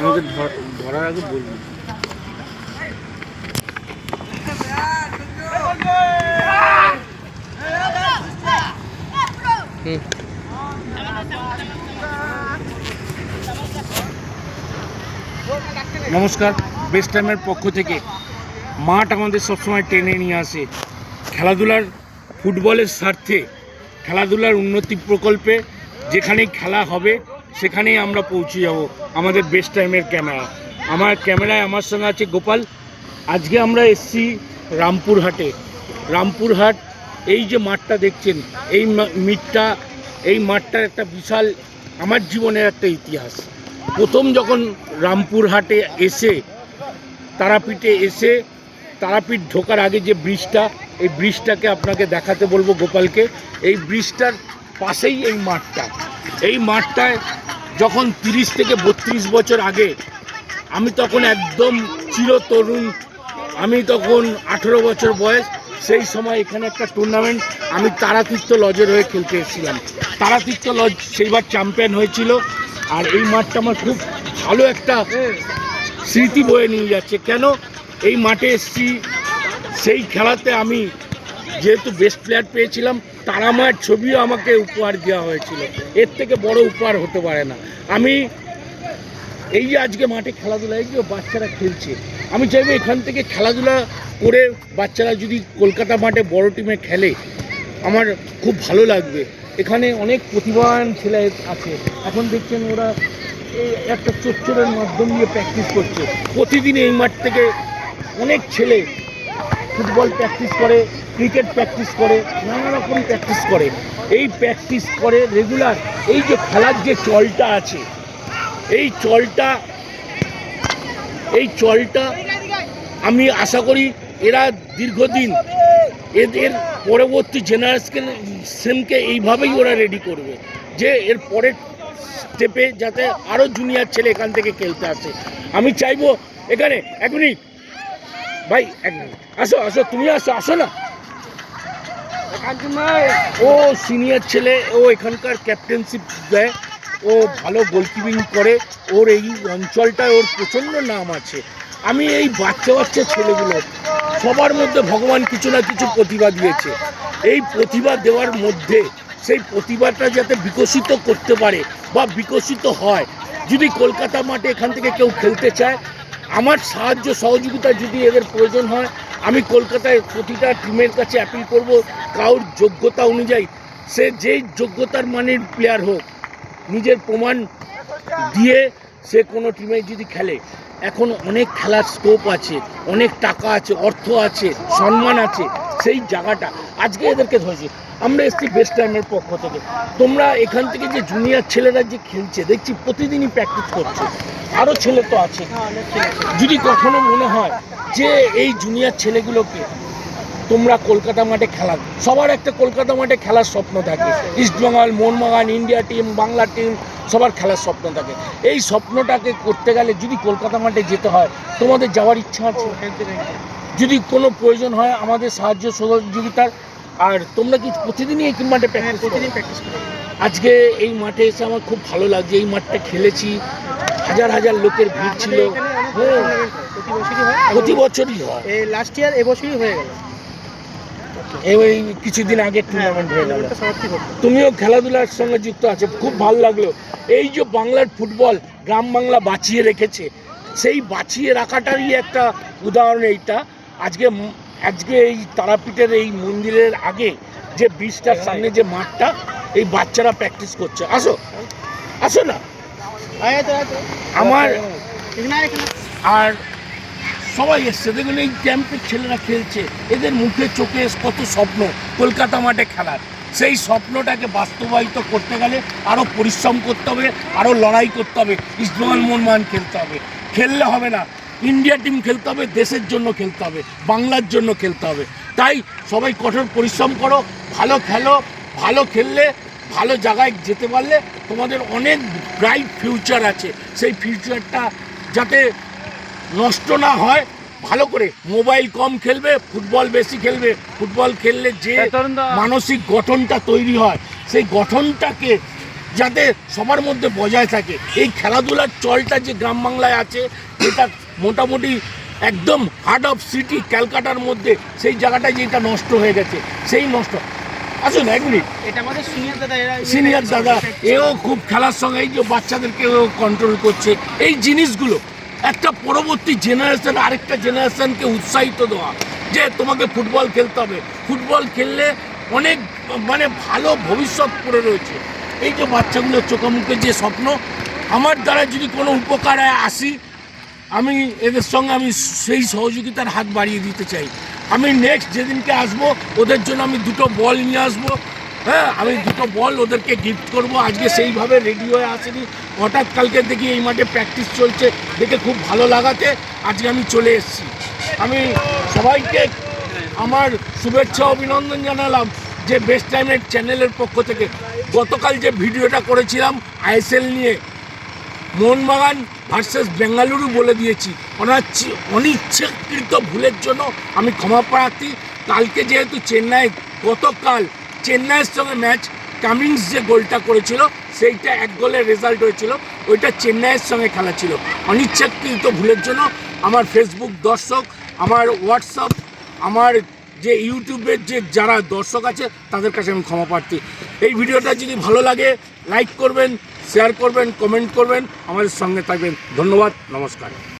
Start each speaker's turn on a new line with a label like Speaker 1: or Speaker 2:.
Speaker 1: আমাকে ধরার আগে বলবি। নমস্কার বেস্ট টাইমের পক্ষ থেকে মাঠ আমাদের সবসময় টেনে নিয়ে আসে। খেলাধুলার ফুটবলের স্বার্থে খেলাধুলার উন্নতি প্রকল্পে যেখানে খেলা হবে সেখানেই আমরা পৌঁছে যাব। আমাদের বেস্ট টাইমের ক্যামেরা আমার ক্যামেরায় আমার সঙ্গে আছে গোপাল। আজকে আমরা এসছি রামপুরহাটে। রামপুরহাট, এই যে মাঠটা দেখছেন, এই মিটটা, এই মাঠটা একটা বিশাল, আমার জীবনের একটা ইতিহাস। প্রথম যখন রামপুরহাটে এসে, তারাপীঠে এসে, তারাপীঠ ঢোকার আগে যে ব্রিজটা, এই ব্রিজটাকে আপনাকে দেখাতে বলব গোপালকে। এই ব্রিজটার পাশেই এই মাঠটা। এই মাঠটায় যখন তিরিশ থেকে বত্রিশ বছর আগে আমি তখন একদম চিরতরুণ আমি তখন আঠেরো বছর বয়স, সেই সময় এখানে একটা টুর্নামেন্ট আমি তারাতীর্থ লজের হয়ে খেলতে এসেছিলাম। তারাতীর্থ লজ সেইবার চ্যাম্পিয়ন হয়েছিল, আর এই মাঠটা আমার খুব ভালো একটা স্মৃতি বয়ে নিয়ে যাচ্ছে। কেন? এই মাঠে এসছি, সেই খেলাতে আমি যেহেতু বেস্ট প্লেয়ার পেয়েছিলাম তারা মায়ের ছবিও আমাকে উপহার দেওয়া হয়েছিল। এর থেকে বড় উপহার হতে পারে না। আমি এই যে আজকে মাঠে খেলাধুলা, এই যে বাচ্চারা খেলছে, আমি চাইব এখান থেকে খেলাধুলা করে বাচ্চারা যদি কলকাতা মাঠে বড় টিমে খেলে, আমার খুব ভালো লাগবে। এখানে অনেক প্রতিভাবান ছেলে আছে। এখন দেখছেন ওরা একটা চচ্চরের মাধ্যম দিয়ে প্র্যাকটিস করছে। প্রতিদিন এই মাঠ থেকে অনেক ছেলে ফুটবল প্র্যাকটিস করে ক্রিকেট প্র্যাকটিস করে, নানা রকম প্র্যাকটিস করে। এই প্র্যাকটিস করে রেগুলার এই যে খেলার যে চলটা আছে, এই চলটা এই চলটা আমি আশা করি এরা দীর্ঘদিন এদের পরবর্তী জেনারেশনকে এইভাবেই ওরা রেডি করবে, যে এর পরের স্টেপে যাতে আরও জুনিয়র ছেলে এখান থেকে খেলতে আসে। আমি চাইব এখানে মিনিট ভাই, এক আসো আসো, তুমি আসো আসো না। ও সিনিয়র ছেলে, ও এখানকার ক্যাপ্টেনশিপ দেয়। ও ভালো গোলকিপিং করে। ওর এই অঞ্চলটায় ওর প্রচণ্ড নাম আছে। আমি এই বাচ্চা বাচ্চা ছেলেগুলো সবার মধ্যে ভগবান কিছু না কিছু প্রতিভা দিয়েছে। এই প্রতিভা দেওয়ার মধ্যে সেই প্রতিভাটা যাতে বিকশিত করতে পারে বা বিকশিত হয়, যদি কলকাতা মাঠে এখান থেকে কেউ খেলতে চায় আমার সাহায্য সহযোগিতা যদি এদের প্রয়োজন হয়, আমি কলকাতায় প্রতিটা টিমের কাছে অ্যাপিল করব কারোর যোগ্যতা অনুযায়ী। সে যেই যোগ্যতার মানের প্লেয়ার হোক, নিজের প্রমাণ দিয়ে সে কোনো টিমে যদি খেলে। এখন অনেক খেলার স্কোপ আছে, অনেক টাকা আছে, অর্থ আছে, সম্মান আছে। সেই জায়গাটা আজকে এদেরকে ধরেছি। আমরা এসছি বেস্ট টাইমের পক্ষ থেকে। তোমরা এখান থেকে যে জুনিয়র ছেলেরা যে খেলছে, দেখছি প্রতিদিনই প্র্যাকটিস করছে। আরও ছেলে তো আছে। যদি কখনো মনে হয় যে এই জুনিয়র ছেলেগুলোকে তোমরা কলকাতা মাঠে খেলা, সবার একটা কলকাতা মাঠে খেলার স্বপ্ন থাকে। East Bengal Mohun Bagan India team Bangla team সবার খেলার স্বপ্ন থাকে। এই স্বপ্নটাকে করতে গেলে যদি কলকাতা মাঠে যেতে হয়, তোমাদের যাওয়ার ইচ্ছা আছে? যদি কোনো প্রয়োজন হয় আমাদের সাহায্য সহযোগিতার আর তোমরা কি প্রতিদিনই এই মাঠে প্র্যাকটিস প্রতিদিন
Speaker 2: প্র্যাকটিস করি।
Speaker 1: আজকে এই মাঠে এসে আমার খুব ভালো লাগছে এই মাঠটা খেলেছি হাজার হাজার লোকের ভিড় ছিল। হ্যাঁ,
Speaker 2: প্রতি বছরই হয়। লাস্ট ইয়ার এবছরই হয়ে। গেল।
Speaker 1: এই কিছুদিন আগে টুর্নামেন্ট হয়ে গেল।
Speaker 2: সমাপ্তি করল
Speaker 1: তুমিও খেলাধুলার সঙ্গে যুক্ত আছে খুব ভালো লাগল। এই যে বাংলার ফুটবল গ্রাম বাংলা বাঁচিয়ে রেখেছে সেই বাঁচিয়ে রাখাটারই একটা উদাহরণ এইটা। আজকে আজকে এই তারাপীঠের এই মন্দিরের আগে যে ব্রিজটার সামনে যে মাঠটা, এই বাচ্চারা প্র্যাকটিস করছে। আসো। আসো না। আমার আর সবাই এসছে। দেখুন, এই ক্যাম্পের ছেলেরা খেলছে। এদের মুখে, চোখে কত স্বপ্ন। কলকাতা মাঠে খেলার। সেই স্বপ্নটাকে বাস্তবায়িত করতে গেলে আরও পরিশ্রম করতে হবে আরও লড়াই করতে হবে ইস্টবেঙ্গল মোহনবাগান খেলতে হবে। খেললে হবে না। ইন্ডিয়া টিম খেলতে হবে দেশের জন্য খেলতে হবে বাংলার জন্য খেলতে হবে। তাই সবাই কঠোর পরিশ্রম করো ভালো খেলো ভালো খেললে ভালো জায়গায় যেতে পারলে তোমাদের অনেক ব্রাইট ফিউচার আছে। সেই ফিউচারটা যাতে নষ্ট না হয় ভালো করে। মোবাইল কম খেলবে ফুটবল বেশি খেলবে। ফুটবল খেললে যে মানসিক গঠনটা তৈরি হয় সেই গঠনটাকে যাতে সবার মধ্যে বজায় থাকে। এই খেলাধুলার চলটা যে গ্রাম বাংলায় আছে এটা মোটামুটি একদম হার্ট অফ সিটি ক্যালকাটার মধ্যে সেই জায়গাটায় যেটা নষ্ট হয়ে গেছে সেই নষ্ট। আসুন এক মিনিট।
Speaker 2: এটা আমাদের সিনিয়র দাদা
Speaker 1: সিনিয়র দাদা এও খুব খেলার সঙ্গে এই যে বাচ্চাদেরকে কন্ট্রোল করছে। এই জিনিসগুলো একটা পরবর্তী জেনারেশন আরেকটা জেনারেশনকে উৎসাহিত দেওয়া যে তোমাকে ফুটবল খেলতে হবে। ফুটবল খেললে অনেক মানে ভালো ভবিষ্যৎ পড়ে রয়েছে। এই যে বাচ্চাগুলোর চোখে মুখে যে স্বপ্ন আমার দ্বারা যদি কোনো উপকারে আসি আমি এদের সঙ্গে আমি সেই সহযোগিতার হাত বাড়িয়ে দিতে চাই। আমি নেক্সট যেদিনকে আসব, ওদের জন্য আমি দুটো বল নিয়ে আসব। হ্যাঁ আমি দুটো বল ওদেরকে গিফট করব। আজকে সেইভাবে রেডি হয়ে আসেনি। হঠাৎ কালকে দেখি এই মাঠে প্র্যাকটিস চলছে। দেখে খুব ভালো লাগাতে আজকে আমি চলে এসেছি। আমি সবাইকে আমার শুভেচ্ছা, অভিনন্দন জানালাম যে বেস্ট টাইমের চ্যানেলের পক্ষ থেকে। গতকাল যে ভিডিওটা করেছিলাম আইএসএল নিয়ে মোহনবাগান ভার্সেস বেঙ্গালুরু বলে দিয়েছি। অনাচ্ছি অনিচ্ছাকৃত ভুলের জন্য আমি ক্ষমা প্রার্থী। কালকে যেহেতু চেন্নাই গতকাল চেন্নাইয়ের সঙ্গে ম্যাচ কামিংস যে গোলটা করেছিল, সেইটা এক গোলের রেজাল্ট হয়েছিল। ওইটা চেন্নাইয়ের সঙ্গে খেলা ছিল। অনিচ্ছাকৃত ভুলের জন্য আমার ফেসবুক দর্শক, আমার হোয়াটসঅ্যাপ আমার যে ইউটিউবের যে যারা দর্শক আছে, তাদের কাছে আমি ক্ষমা প্রার্থী। এই ভিডিওটা যদি ভালো লাগে লাইক করবেন শেয়ার করবেন কমেন্ট করবেন আমাদের সঙ্গে থাকবেন। ধন্যবাদ নমস্কার।